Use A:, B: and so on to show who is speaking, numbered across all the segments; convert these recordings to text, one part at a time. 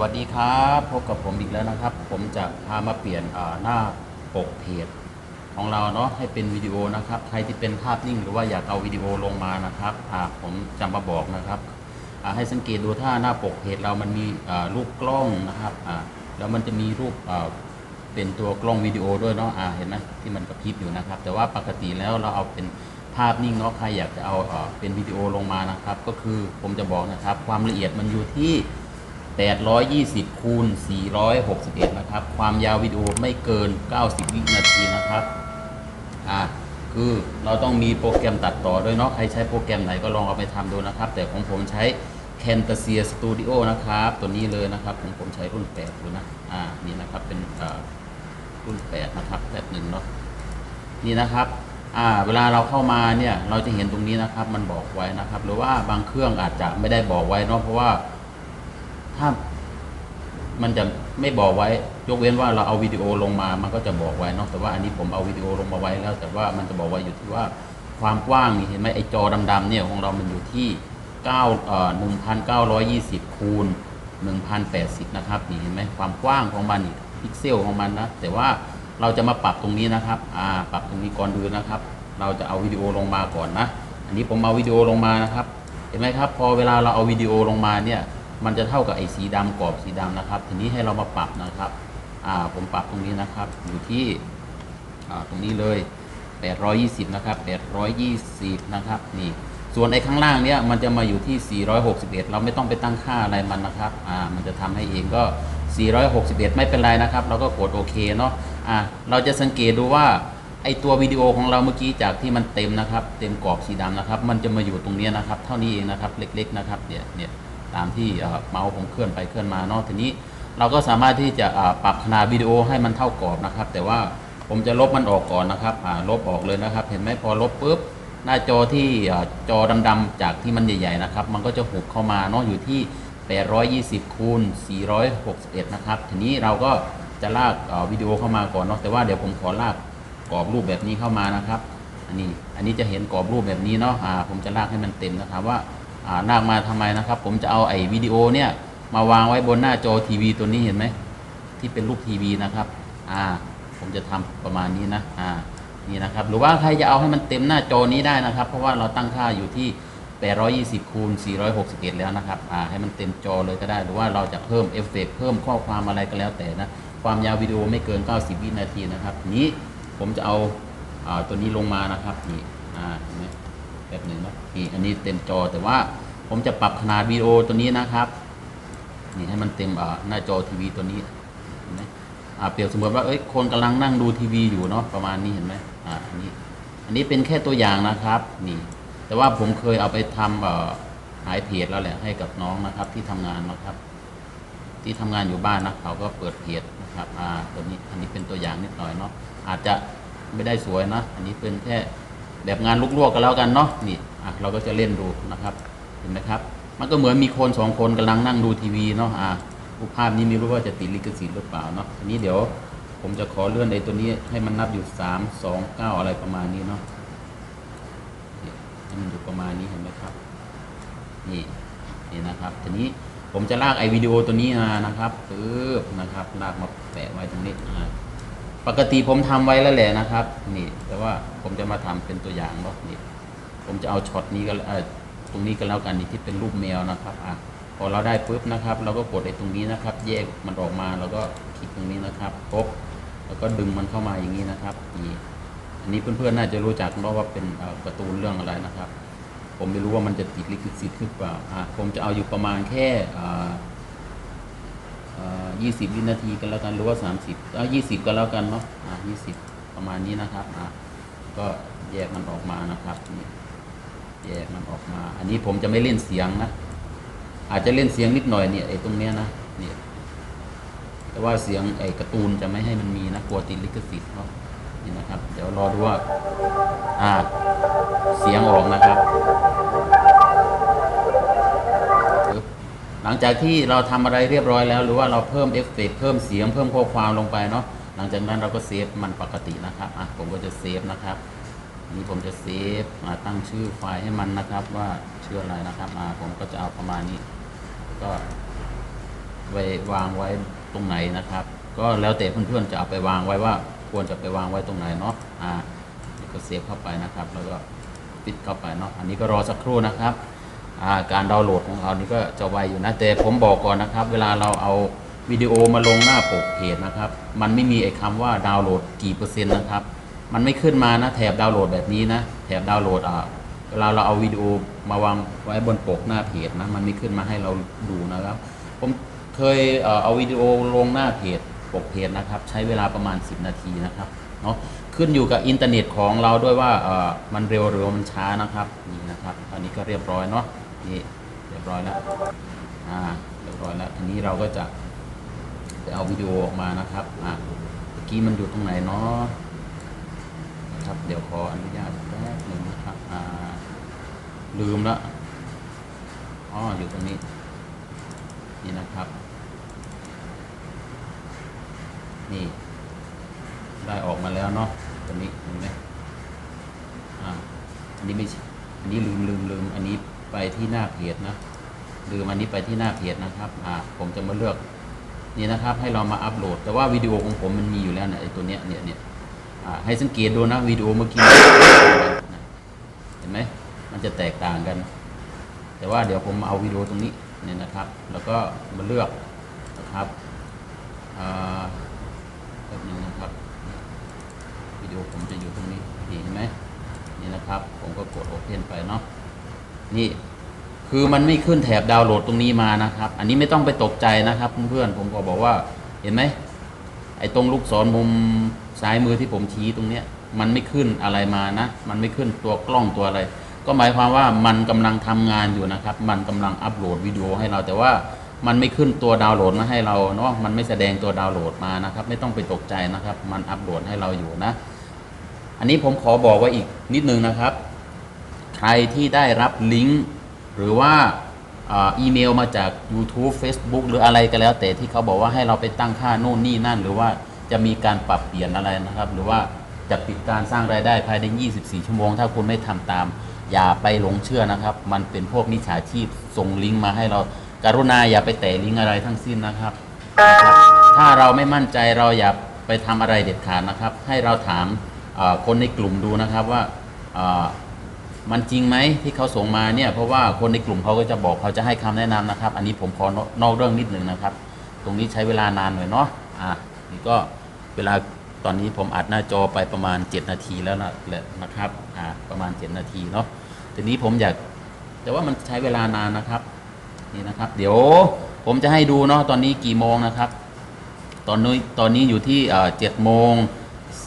A: วัสดีครับพบกับผมอีกแล้วนะครับ ผมจะพามาเปลี่ยนหน้าปกเพจของเราเนาะให้เป็นวิดีโอนะครับ ใครที่เป็นภาพนิ่งหรือว่าอยากเอาวิดีโอลงมานะครับผมจะมาบอกนะครับให้สังเกตดูถ้าหน้าปกเพจเรามันมีรูปกล้องนะครับแล้วมันจะมีรูปเป็นตัวกล้องวิดีโอด้วยเนาะเห็นไหมที่มันกระพริบอยู่นะครับ แต่ว่าปกติแล้วเราเอาเป็นภาพนิ่งเนาะใครอยากจะเอาเป็นวิดีโอลงมานะครับ ก็คือผมจะบอกนะครับ ความละเอียดมันอยู่ที่ 820 คูณ 461 นะครับ ความยาววิดีโอไม่เกิน 90 วินาทีนะครับ อ่า คือเราต้องมีโปรแกรมตัดต่อด้วยเนาะ ใครใช้โปรแกรมไหนก็ลองเอาไปทำดูนะครับ แต่ของผมใช้ Camtasia Studio นะครับ ตัวนี้เลยนะครับ ของผมใช้รุ่น8ดูนะ อ่า นี่นะครับ เป็นอ่ารุ่น 8 นะครับแบบหนึ่งเนาะ นี่นะครับอ่าเวลาเราเข้ามาเนี่ยเราจะเห็นตรงนี้นะครับ มันบอกไว้นะครับ หรือว่าบางเครื่องอาจจะไม่ได้บอกไว้เนาะเพราะว่า ถ้ามันจะไม่บอกไว้ ยกเว้นว่าเราเอาวิดีโอลงมา มันก็จะบอกไว้เนาะแต่ว่าอันนี้ผมเอาวิดีโอลงมาไว้แล้ว แต่ว่ามันจะบอกไว้อยู่ที่ว่าความกว้างนี่เห็นไหมไอ้จอดำๆเนี่ยของเรามันอยู่ที่9เอ่อ1,920คูณ1,080นะครับนี่เห็นไหมความกว้างของมันนี่พิกเซลของมันนะแต่ว่าเราจะมาปรับตรงนี้นะครับอ่าปรับตรงนี้ก่อนอื่นนะครับ เราจะเอาวิดีโอลงมาก่อนนะ อันนี้ผมเอาวิดีโอลงมานะครับ เห็นไหมครับ พอเวลาเราเอาวิดีโอลงมาเนี่ย มันจะเท่ากับไอ้สีดำกรอบสีดำนะครับ ทีนี้ให้เรามาปรับนะครับอ่าผมปรับตรงนี้นะครับ อยู่ที่อ่าตรงนี้เลย 820 นะครับ 820 นะครับนี่ส่วนไอ้ข้างล่างเนี่ยมันจะมาอยู่ที่ 461 เราไม่ต้องไปตั้งค่าอะไรมันนะครับอ่ามันจะทำให้เองก็ 461 ไม่เป็นไรนะครับ เราก็กดโอเคเนาะอ่าเราจะสังเกตดูว่าไอตัววิดีโอของเราเมื่อกี้จากที่มันเต็มนะครับ เต็มกรอบสีดำนะครับ มันจะมาอยู่ตรงนี้นะครับ เท่านี้เองนะครับ เล็ก ๆ นะครับเนี่ยเนี่ย ตามที่เมาส์ผมเคลื่อนไปเคลื่อนมาเนาะทีนี้ เราก็สามารถที่จะปรับขนาดวิดีโอให้มันเท่ากรอบนะครับ แต่ว่าผมจะลบมันออกก่อนนะครับลบออกเลยนะครับ เห็นไหมพอลบปุ๊บหน้าจอที่อจอดำๆจากที่มันใหญ่ๆนะครับ มันก็จะหุบเข้ามาเนาะอยู่ที่ 820คูณ461 นะครับ ทีนี้เราก็จะลากวิดีโอเข้ามาก่อนเนาะแต่ว่าเดี๋ยวผมขอลากกรอบรูปแบบนี้เข้ามานะครับ อันนี้อันนี้จะเห็นกรอบรูปแบบนี้เนาะผมจะลากให้มันเต็มนะครับว่า ลากมาทำไมนะครับ ผมจะเอาไอ้วิดีโอเนี่ยมาวางไว้บนหน้าจอทีวีตัวนี้เห็นไหมที่เป็นรูปทีวีนะครับ อ่า ผมจะทำประมาณนี้นะอ่านี่นะครับ หรือว่าใครจะเอาให้มันเต็มหน้าจอนี้ได้นะครับ เพราะว่าเราตั้งค่าอยู่ที่ 820คูณ461 แล้วนะครับ อ่า ให้มันเต็มจอเลยก็ได้ หรือว่าเราจะเพิ่มเอฟเฟกต์เพิ่มข้อความอะไรก็แล้วแต่นะ ความยาววิดีโอไม่เกิน 90 วินาทีนะครับ นี้ผมจะเอาอ่าตัวนี้ลงมานะครับ นี่ อ่า เห็นไหม แบบหนึ่งนะนี่อันนี้เต็มจอแต่ว่าผมจะปรับขนาดวิดีโอตัวนี้นะครับนี่ให้มันเต็มหน้าจอทีวีตัวนี้เห็นไหมเปรียบเสมือนว่าเอ้ยคนกำลังนั่งดูทีวีอยู่เนาะประมาณนี้เห็นไหมอ่าอันนี้อันนี้เป็นแค่ตัวอย่างนะครับนี่แต่ว่าผมเคยเอาไปทำเออหายเพจแล้วแหละให้กับน้องนะครับ ที่ทำงานนะครับ ที่ทำงานอยู่บ้านนะเขาก็เปิดเพจนะครับอ่าตัวนี้อันนี้เป็นตัวอย่างนิดหน่อยเนาะอาจจะไม่ได้สวยนะ อันนี้เป็นแค่ แบบงานลุกๆกันแล้วกันเนาะนี่อะเราก็จะเล่นดูนะครับเห็นไหมครับ มันก็เหมือนมีคนสองคนกำลังนั่งดูทีวีเนาะอ่ารูปภาพนี้ไม่รู้ว่าจะติดลิขสิทธิ์หรือเปล่าเนาะทีนี้เดี๋ยวผมจะขอเลื่อนไอ้ตัวนี้ให้มันนับอยู่สามสองเก้าอะไรประมาณนี้เนาะให้มันอยู่ประมาณนี้เห็นไหมครับ นี่นี่นะครับ ทีนี้ผมจะลากไอวิดีโอตัวนี้มานะครับปึ๊บนะครับ ลากมาแปะไว้ตรงนี้อ่า ปกติผมทำไว้แล้วแหละนะครับ นี่ แต่ว่าผมจะมาทำเป็นตัวอย่างเนาะนี่ ผมจะเอาช็อตนี้ก็ตรงนี้ก็แล้วกันนี่ที่เป็นรูปแมวนะครับอะพอเราได้ปุ๊บนะครับ เราก็กดไอ้ตรงนี้นะครับ แยกมันออกมาแล้วก็คลิกตรงนี้นะครับปุ๊บแล้วก็ดึงมันเข้ามาอย่างนี้นะครับนี่อันนี้เพื่อนๆน่าจะรู้จักเพราะว่าเป็นเอ่อการ์ตูเรื่องอะไรนะครับ ผมไม่รู้ว่ามันจะติดลิขสิทธิ์หรือเปล่าอะผมจะเอาอยู่ประมาณแค่อ่า ยี่สิบวินาทีกันแล้วกันหรือว่าสามสิบเอายี่สิบก็แล้วกันเนาะอะยี่สิบประมาณนี้นะครับอะก็แยกมันออกมานะครับนี่แยกมันออกมา อันนี้ผมจะไม่เล่นเสียงนะ อาจจะเล่นเสียงนิดหน่อยเนี่ยไอ้ตรงเนี้ยนะเนี่ยแต่ว่าเสียงไอ้การ์ตูนจะไม่ให้มันมีนะกลัวติดลิขสิทธิ์เนาะนี่นะครับ เดี๋ยวรอดูว่าอ่าเสียงออกนะครับ ลังจากที่เราทำอะไรเรียบร้อยแล้ว หรือว่าเราเพิ่มเอฟเฟกต์เพิ่มเสียงเพิ่มข้อความลงไปเนาะหลังจากนั้นเราก็เซฟมันปกตินะครับอะผมก็จะเซฟนะครับนนี้ผมจะเซฟตั้งชื่อไฟล์ให้มันนะครับ ว่าชื่ออะไรนะครับอ่าผมก็จะเอาประมาณนี้ ก็ไว้วางไว้ตรงไหนนะครับ ก็แล้วแต่เพื่อนๆจะเอาไปวางไว้ว่า ควรจะไปวางไว้ตรงไหนเนาะอ่าก็เซฟเข้าไปนะครับ แล้วก็ปิดเข้าไปเนาะอันนี้ก็รอสักครู่นะครับ การดาวน์โหลดของเรานี่ก็จะไวอยู่นะแต่ผมบอกก่อนนะครับ เวลาเราเอาวิดีโอมาลงหน้าปกเพจนะครับ มันไม่มีไอ้คำว่าดาวน์โหลดกี่เปอร์เซ็นต์นะครับ มันไม่ขึ้นมานะแถบดาวน์โหลดแบบนี้นะแถบดาวน์โหลดอ่าเวลาเราเอาวิดีโอมาวางไว้บนปกหน้าเพจนะมันไม่ขึ้นมาให้เราดูนะครับ ผมเคยเอาวิดีโอลงหน้าเพจปกเพจนะครับ ใช้เวลาประมาณ 10 นาทีนะครับเนาะขึ้นอยู่กับอินเทอร์เน็ตของเราด้วยว่ามันเร็วหรือมันช้านะครับนี่นะครับ อันนี้ก็เรียบร้อยเนาะ นี่เรียบร้อยแล้วอ่าเรียบร้อยแล้วทีนี้เราก็จะไปเอาวิดีโอออกมานะครับอ่าเมื่อกี้มันอยู่ตรงไหนเนาะนะครับเดี๋ยวขออนุญาตแป๊บหนึ่งนะครับอ่าลืมละอ๋ออยู่ตรงนี้นี่นะครับ นี่ ได้ออกมาแล้วเนาะตัวนี้เห็นไหมอ่าอันนี้ไม่ใช่อันนี้ลืมลืมลืมอันนี้ ไปที่หน้าเพจนะลืมอันนี้ไปที่หน้าเพจนะครับอ่าผมจะมาเลือกนี่นะครับ ให้เรามาอัปโหลด แต่ว่าวิดีโอของผมมันมีอยู่แล้วนี่ยไอ้ตัวเนี้ยเนี่ยเนี่ยอ่าให้สังเกตดูนะวิดีโอเมื่อกี้เห็นไหมมันจะแตกต่างกัน แต่ว่าเดี๋ยวผมเอาวิดีโอตรงนี้เนี่ยนะครับ แล้วก็มาเลือกนะครับอ่าแบบนี้นะครับวิดีโอผมจะอยู่ตรงนี้ดีเห็นไหมนี่นะครับ ผมก็กดโอเพนไปเนาะ นี่คือมันไม่ขึ้นแถบดาวน์โหลดตรงนี้มานะครับ อันนี้ไม่ต้องไปตกใจนะครับเพื่อนๆผมก็บอกว่าเห็นไหมไอ้ตรงลูกศรมุมซ้ายมือที่ผมชี้ตรงเนี้ย มันไม่ขึ้นอะไรมานะ มันไม่ขึ้นตัวกล้องตัวอะไร ก็หมายความว่ามันกำลังทำงานอยู่นะครับ มันกำลังอัปโหลดวิดีโอให้เราแต่ว่ามันไม่ขึ้นตัวดาวน์โหลดมาให้เราเนาะมันไม่แสดงตัวดาวน์โหลดมานะครับ ไม่ต้องไปตกใจนะครับ มันอัปโหลดให้เราอยู่นะ อันนี้ผมขอบอกไว้อีกนิดนึงนะครับ ใครที่ได้รับลิงก์หรือว่าอีเมลมาจาก YouTube Facebook หรืออะไรก็แล้ว แต่ที่เขาบอกว่าให้เราไปตั้งค่าโน่นนี่นั่น หรือว่าจะมีการปรับเปลี่ยนอะไรนะครับ หรือว่าจะปิดการสร้างรายได้ภายใน 24 ชั่วโมง ถ้าคุณไม่ทำตาม อย่าไปหลงเชื่อนะครับ มันเป็นพวกมิจฉาชีพส่งลิงก์มาให้เราการุณาอย่าไปแตะลิงก์อะไรทั้งสิ้นนะครับนะครับ ถ้าเราไม่มั่นใจเราอย่าไปทำอะไรเด็ดขาดนะครับ ให้เราถามคนในกลุ่มดูนะครับว่า มันจริงไหมที่เขาส่งมาเนี่ยเพราะว่าคนในกลุ่มเขาก็จะบอกเขาจะให้คำแนะนำนะครับ อันนี้ผมขอนนอกเรื่องนิดหนึ่งนะครับ ตรงนี้ใช้เวลานานหน่อยเนาะอะนี่ก็เวลาตอนนี้ผมอัดหน้าจอไปประมาณ 7 นาทีแล้วนะแหละนะครับอ่าประมาณ 7 นาทีเนาะทีนี้ผมอยากแต่ว่ามันใช้เวลานานนะครับนี่นะครับ เดี๋ยวผมจะให้ดูเนาะตอนนี้กี่โมงนะครับ ตอนนี้ตอนนี้อยู่ที่เจ็ดโมง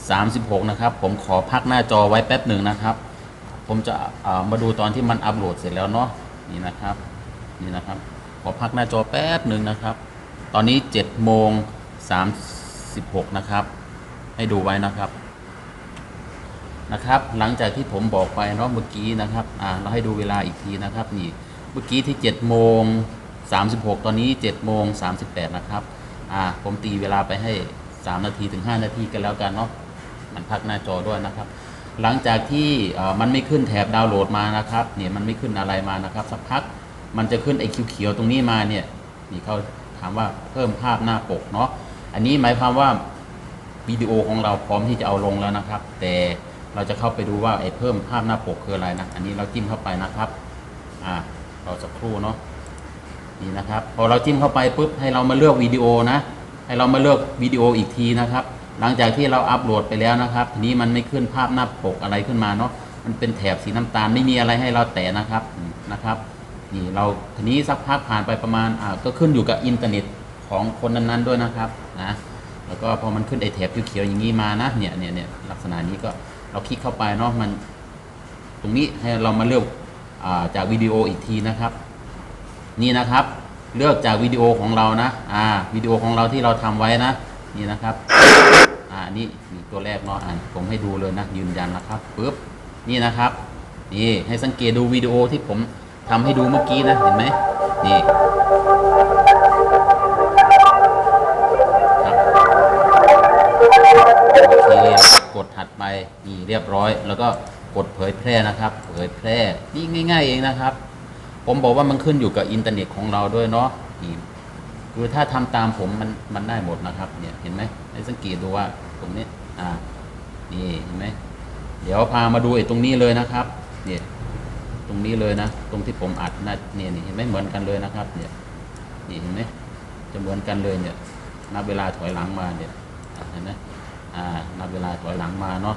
A: สามสิบหกนะครับ ผมขอพักหน้าจอไว้แป๊บหนึ่งนะครับ ผมจะมาดูตอนที่มันอัปโหลดเสร็จแล้วเนาะนี่นะครับนี่นะครับขอพักหน้าจอแป๊บหนึ่งนะครับ ตอนนี้7จ็ดโมงสามสิบหกนะครับ ให้ดูไว้นะครับนะครับ หลังจากที่ผมบอกไปเนาะเมื่อกี้นะครับอ่าเราให้ดูเวลาอีกทีนะครับนี่เมื่อกี้ที่7จ็ดโมงสามสิบหกตอนนี้7จ็ดโมงสามสิบแปดนะครับอ่าผมตีเวลาไปให้ 3 นาทีถึง 5 นาทีกันแล้วกันเนาะมันพักหน้าจอด้วยนะครับ หลังจากที่มันไม่ขึ้นแถบดาวน์โหลดมานะครับเนี่ยมันไม่ขึ้นอะไรมานะครับ สักพักมันจะขึ้นไอ้เขียวๆตรงนี้มาเนี่ยนี่เขาถามว่าเพิ่มภาพหน้าปกเนาะอันนี้หมายความว่าวิดีโอของเราพร้อมที่จะเอาลงแล้วนะครับ แต่เราจะเข้าไปดูว่าไอ้เพิ่มภาพหน้าปกคืออะไรนะอันนี้เราจิ้มเข้าไปนะครับอ่าเราสักครู่เนาะนี่นะครับ พอเราจิ้มเข้าไปปุ๊บให้เรามาเลือกวิดีโอนะ ให้เรามาเลือกวิดีโออีกทีนะครับ หลังจากที่เราอัปโหลดไปแล้วนะครับ ทีนี้มันไม่ขึ้นภาพหน้าปกอะไรขึ้นมาเนาะมันเป็นแถบสีน้ำตาลไม่มีอะไรให้เราแตะนะครับนะครับนี่เราทีนี้สักพักผ่านไปประมาณอ่าก็ขึ้นอยู่กับอินเทอร์เน็ตของคนนั้นๆด้วยนะครับนะแล้วก็พอมันขึ้นไอแถบเขียวๆอย่างนี้มานะเนี่ยเนี่ยเนี่ยลักษณะนี้ก็เราคลิกเข้าไปเนาะมัน ตรงนี้ให้เรามาเลือกอ่าจากวิดีโออีกทีนะครับ นี่นะครับ เลือกจากวิดีโอของเรานะอ่าวิดีโอของเราที่เราทำไว้นะนี่นะครับ นี่นี่ตัวแรกเนาะอ่าผมให้ดูเลยนะยืนยันนะครับปึ๊บนี่นะครับนี่ให้สังเกตดูวิดีโอที่ผมทำให้ดูเมื่อกี้นะเห็นไหมนี่ครับโอเคกดถัดไปนี่เรียบร้อย แล้วก็กดเผยแพร่นะครับ เผยแพร่นี่ง่าย ๆ เองนะครับ ผมบอกว่ามันขึ้นอยู่กับอินเทอร์เน็ตของเราด้วยเนาะคือถ้าทำตามผมมันมันได้หมดนะครับเนี่ยเห็นไหมให้สังเกตดูว่า ตรงนี้อ่านี่เห็นไหมเดี๋ยวพามาดูไอ้ตรงนี้เลยนะครับเนี่ยตรงนี้เลยนะ ตรงที่ผมอัดนะเนี่ยนี่เห็นไหมเหมือนกันเลยนะครับ เนี่ยนี่เห็นไหมจะเหมือนกันเลยเนี่ยนับเวลาถอยหลังมาเนี่ยเห็นไหมอ่านับเวลาถอยหลังมาเนาะ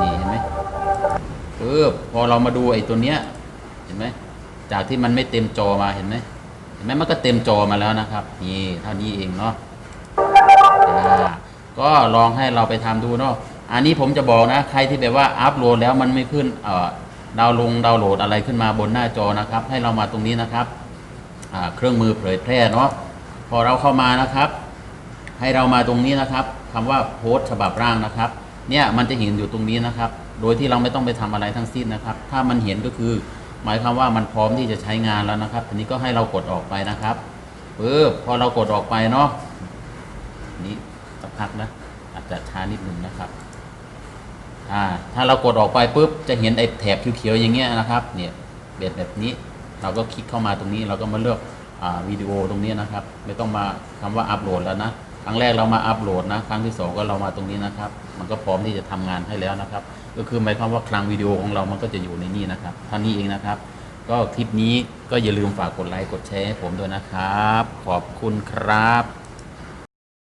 A: นี่เห็นไหมปึ๊บพอเรามาดูไอ้ตัวเนี้ยเห็นไหมจากที่มันไม่เต็มจอมาเห็นไหมเห็นไหมมันก็เต็มจอมาแล้วนะครับ นี่เท่านี้เองเนาะ ก็ลองให้เราไปทำดูเนาะอันนี้ผมจะบอกนะ ใครที่แบบว่าอัพโหลดแล้วมันไม่ขึ้นเอ่อดาวลงดาวน์โหลดอะไรขึ้นมาบนหน้าจอนะครับ ให้เรามาตรงนี้นะครับเครื่องมือเผยแพร่เนาะพอเราเข้ามานะครับ ให้เรามาตรงนี้นะครับคำว่าโพสฉบับร่างนะครับ เนี่ยมันจะเห็นอยู่ตรงนี้นะครับ โดยที่เราไม่ต้องไปทำอะไรทั้งสิ้นนะครับ ถ้ามันเห็นก็คือ หมายความว่ามันพร้อมที่จะใช้งานแล้วนะครับทีนี้ก็ให้เรากดออกไปนะครับปึ๊บพอเรากดออกไปเนาะนี่ สักพักนะอาจจะช้านิดหนึ่งนะครับอ่าถ้าเรากดออกไปปุ๊บจะเห็นไอ้แถบเขียวๆอย่างเงี้ยนะครับเนี่ยแบบแบบนี้เราก็คลิกเข้ามาตรงนี้เราก็มาเลือกอวิดีโอตรงนี้นะครับ ไม่ต้องมาคำว่าอัปโหลดแล้วนะครั้งแรกเรามาอัปโหลดนะครั้งที่สองก็เรามาตรงนี้นะครับ มันก็พร้อมที่จะทำงานให้แล้วนะครับ ก็คือหมายความว่าคลังวิดีโอของเรามันก็จะอยู่ในนี้นะครับเท่านี้เองนะครับ ก็คลิปนี้ก็อย่าลืมฝากกดไลค์กดแชร์ให้ผมด้วยนะครับ ขอบคุณครับ